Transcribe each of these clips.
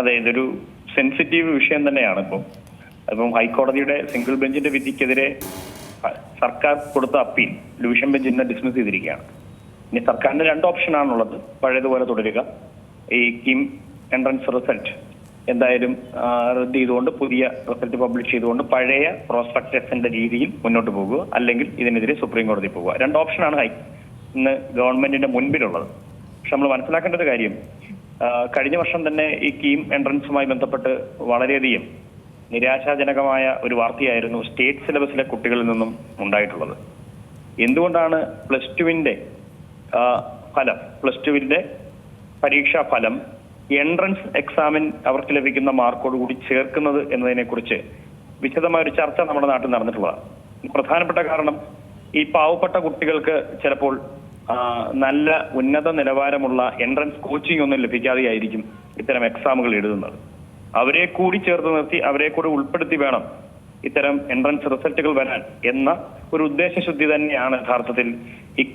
അതെ ഇതൊരു സെൻസിറ്റീവ് വിഷയം തന്നെയാണ് ഇപ്പം. അപ്പം ഹൈക്കോടതിയുടെ സിംഗിൾ ബെഞ്ചിന്റെ വിധിക്കെതിരെ സർക്കാർ കൊടുത്ത അപ്പീൽ ഡിവിഷൻ ബെഞ്ചിനെ ഡിസ്മിസ് ചെയ്തിരിക്കുകയാണ്. ഇനി സർക്കാരിന് രണ്ട് ഓപ്ഷനാണുള്ളത് പഴയതുപോലെ തുടരുക. ഈ കിം എൻട്രൻസ് റിസൾട്ട് എന്തായാലും റദ്ദ് ചെയ്തുകൊണ്ട് പുതിയ റിസൾട്ട് പബ്ലിഷ് ചെയ്തുകൊണ്ട് പഴയ പ്രോസ്പെക്ടസിന്റെ രീതിയിൽ മുന്നോട്ട് പോകുക. അല്ലെങ്കിൽ ഇതിനെതിരെ സുപ്രീം കോടതി പോകുക. രണ്ട് ഓപ്ഷനാണ് ഹൈ ഇന്ന് ഗവൺമെന്റിന്റെ മുൻപിലുള്ളത്. പക്ഷെ നമ്മൾ മനസ്സിലാക്കേണ്ട ഒരു കാര്യം. കഴിഞ്ഞ വർഷം തന്നെ ഈ കീം എൻട്രൻസുമായി ബന്ധപ്പെട്ട് വളരെയധികം നിരാശാജനകമായ ഒരു വാർത്തയായിരുന്നു സ്റ്റേറ്റ് സിലബസിലെ കുട്ടികളിൽ നിന്നും ഉണ്ടായിട്ടുള്ളത്. എന്തുകൊണ്ടാണ് പ്ലസ് ടുവിന്റെ ഫലം പ്ലസ് ടുവിന്റെ പരീക്ഷാ ഫലം എൻട്രൻസ് എക്സാമിൻ അവർക്ക് ലഭിക്കുന്ന മാർക്കോട് കൂടി ചേർക്കുന്നത് എന്നതിനെക്കുറിച്ച് വിശദമായ ഒരു ചർച്ച നമ്മുടെ നാട്ടിൽ നടന്നിട്ടുള്ളതാണ്. പ്രധാനപ്പെട്ട കാരണം ഈ പാവപ്പെട്ട കുട്ടികൾക്ക് ചിലപ്പോൾ നല്ല ഉന്നത നിലവാരമുള്ള എൻട്രൻസ് കോച്ചിങ് ഒന്നും ലഭിക്കാതെയായിരിക്കും ഇത്തരം എക്സാമുകൾ എഴുതുന്നത്. അവരെ കൂടി ചേർത്ത് നിർത്തി അവരെ കൂടി ഉൾപ്പെടുത്തി വേണം ഇത്തരം എൻട്രൻസ് റിസൾട്ടുകൾ വരാൻ എന്ന ഒരു ഉദ്ദേശശുദ്ധി തന്നെയാണ് യഥാർത്ഥത്തിൽ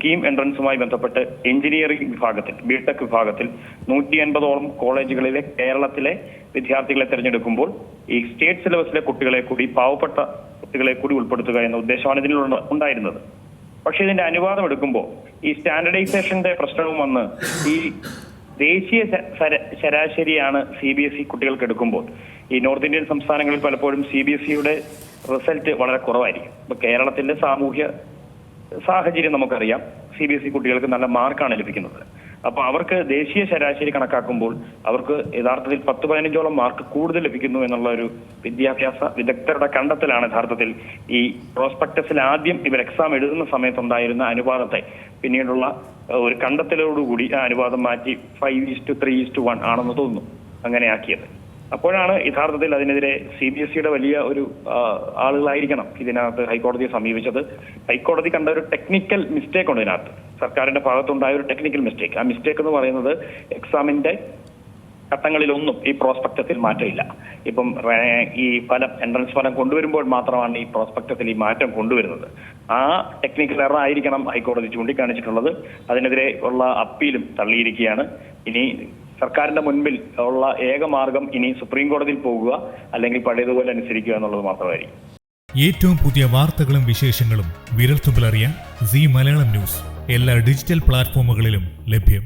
കീം എൻട്രൻസുമായി ബന്ധപ്പെട്ട് എഞ്ചിനീയറിംഗ് വിഭാഗത്തിൽ ബിടെക് വിഭാഗത്തിൽ നൂറ്റി അൻപതോളം കോളേജുകളിലെ കേരളത്തിലെ വിദ്യാർത്ഥികളെ തിരഞ്ഞെടുക്കുമ്പോൾ ഈ സ്റ്റേറ്റ് സിലബസിലെ കുട്ടികളെ കൂടി പാവപ്പെട്ട കുട്ടികളെ കൂടി ഉൾപ്പെടുത്തുക എന്ന ഉദ്ദേശമാണ് ഇതിനുള്ള ഉണ്ടായിരുന്നത്. പക്ഷെ ഇതിന്റെ അനുവാദം എടുക്കുമ്പോൾ ഈ സ്റ്റാൻഡർഡൈസേഷന്റെ പ്രശ്നവും വന്ന് ഈ ദേശീയ ശരാശരിയാണ് സി ബി എസ് ഇ കുട്ടികൾക്ക് എടുക്കുമ്പോൾ. ഈ നോർത്ത് ഇന്ത്യൻ സംസ്ഥാനങ്ങളിൽ പലപ്പോഴും സി ബി എസ് ഇയുടെ റിസൾട്ട് വളരെ കുറവായിരിക്കും. ഇപ്പൊ കേരളത്തിന്റെ സാമൂഹ്യ സാഹചര്യം നമുക്കറിയാം. സി ബി എസ് ഇ കുട്ടികൾക്ക് നല്ല മാർക്കാണ് ലഭിക്കുന്നത്. അപ്പൊ അവർക്ക് ദേശീയ ശരാശരി കണക്കാക്കുമ്പോൾ അവർക്ക് യഥാർത്ഥത്തിൽ പത്ത് പതിനഞ്ചോളം മാർക്ക് കൂടുതൽ ലഭിക്കുന്നു എന്നുള്ള ഒരു വിദ്യാഭ്യാസ വിദഗ്ധരുടെ കണ്ടെത്തലാണ് യഥാർത്ഥത്തിൽ ഈ പ്രോസ്പെക്ടസിൽ ആദ്യം ഇവർ എക്സാം എഴുതുന്ന സമയത്തുണ്ടായിരുന്ന അനുപാതത്തെ. പിന്നീടുള്ള ഒരു കണ്ടെത്തലോടുകൂടി ആ അനുപാതം മാറ്റി five is to three is to one ആണെന്ന് തോന്നുന്നു. അങ്ങനെ ആക്കിയത് അപ്പോഴാണ് യഥാർത്ഥത്തിൽ അതിനെതിരെ സി ബി എസ് സിയുടെ വലിയ ഒരു ആളുകളായിരിക്കണം ഇതിനകത്ത് ഹൈക്കോടതിയെ സമീപിച്ചത്. ഹൈക്കോടതി കണ്ട ഒരു ടെക്നിക്കൽ മിസ്റ്റേക്ക് ഉണ്ട് ഇതിനകത്ത്. സർക്കാരിന്റെ ഭാഗത്തുണ്ടായ ഒരു ടെക്നിക്കൽ മിസ്റ്റേക്ക്. ആ മിസ്റ്റേക്ക് എന്ന് പറയുന്നത് എക്സാമിന്റെ ഘട്ടങ്ങളിലൊന്നും ഈ പ്രോസ്പെക്ടത്തിൽ മാറ്റമില്ല. ഇപ്പം ഈ ഫലം എൻട്രൻസ് ഫലം കൊണ്ടുവരുമ്പോൾ മാത്രമാണ് ഈ പ്രോസ്പെക്ടത്തിൽ ഈ മാറ്റം കൊണ്ടുവരുന്നത്. ആ ടെക്നിക്കൽ എറർ ആയിരിക്കണം ഹൈക്കോടതി ചൂണ്ടിക്കാണിച്ചിട്ടുള്ളത്. അതിനെതിരെ ഉള്ള അപ്പീലും തള്ളിയിരിക്കുകയാണ്. ഇനി സർക്കാരിന്റെ മുൻപിൽ ഉള്ള ഏക മാർഗം ഇനി സുപ്രീം കോടതിയിൽ പോകുക അല്ലെങ്കിൽ പഴയതുപോലെ അനുസരിക്കുക എന്നുള്ളത് മാത്രമായിരിക്കും. ഏറ്റവും പുതിയ വാർത്തകളും വിശേഷങ്ങളും വിരൽത്തുമ്പിലറിയാൻ സി മലയാളം ന്യൂസ്. എല്ലാ ഡിജിറ്റൽ പ്ലാറ്റ്ഫോമുകളിലും ലഭ്യം.